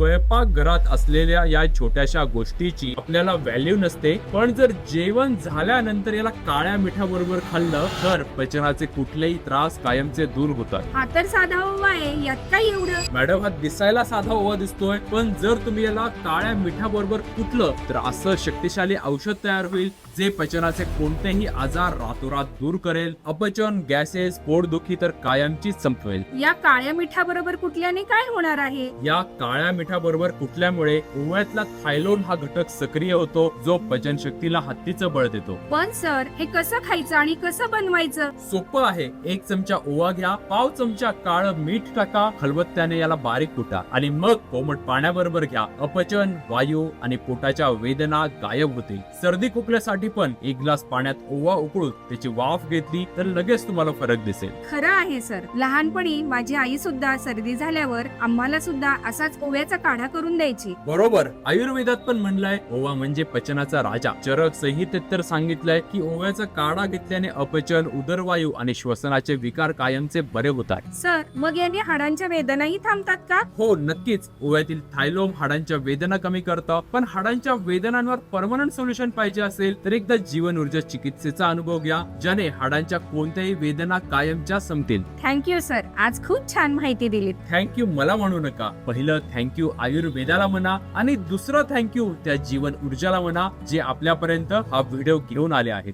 स्वयंपाक असलेल्या या छोट्याशा गोष्टीची आपल्याला व्हॅल्यू नसते. पण जर जेवण झाल्यानंतर याला काळ्या मिठाबरोबर खाल्लं तर पचनाचे कुठलेही त्रास कायमचे दूर होतात. हा तर साधा ओवा आहे यात काय एवढं? मॅडम हा दिसायला साधा ओवा दिसतोय पण जर तुम्ही याला काळ्या मिठाबरोबर कुटलं तर असं शक्तिशाली औषध तयार होईल जे पचनाचे कोणतेही आजार रातोरात दूर करेल. अपचन गॅसेस पोटदुखी तर कायमचीच संपवेल. या काळ्या मिठाबरोबर कुठल्याने काय होणार आहे? या काळ्या मिठाबरोबर कुटल्यामुळे ओव्यातला थायलोन हा घटक सक्रिय होतो जो पचन शक्तीला हत्तीचं बळ देतो. पण सर हे कसं खायचं आणि कसं बनवायचं? सोपं आहे. एक चमचा ओवा घ्या पाव चमचा काळ मीठ टाका खलबत्त्याने याला बारीक कुटा आणि मग कोमट पाण्याबरोबर घ्या. अपचन वायू आणि पोटाच्या वेदना गायब होतील. सर्दी खोकल्यासाठी पण एक ग्लास पाण्यात ओवा उकळून त्याची वाफ घेतली तर लगेच तुम्हाला फरक दिसेल. खरं आहे सर. लहानपणी माझी आई सुद्धा सर्दी झाल्यावर आम्हाला सुद्धा असाच ओव्याचा काढा करून द्यायची. बरोबर. आयुर्वेदात पण म्हणलंय ओवा म्हणजे पचनाचा राजा. चरक संहितेत तर सांगितलंय की ओव्याचा काढा घेतल्याने अपचन उदरवायू आणि श्वसनाचे विकार कायमचे बरे होतात. सर मग याने हाडांच्या वेदनाही थांबतात का? हो नक्कीच. ओव्यातील थायलोम हाडांच्या वेदना कमी करतं. पण हाडांच्या वेदनांवर परमनंट सोल्युशन पाहिजे असेल तर एकदा जीवन ऊर्जा चिकित्सेचा अनुभव घ्या ज्याने हाडांच्या कोणत्याही वेदना कायमच्या संपतील. Thank you sir. आज खूप छान माहिती दिलीत. थँक्यू. मला म्हणू नका. पहिलं थँक्यू आयुर्वेदाला म्हणा आणि दुसरं थँक्यू त्या जीवन ऊर्जाला म्हणा जे आपल्यापर्यंत हा व्हिडिओ घेऊन आले आहेत.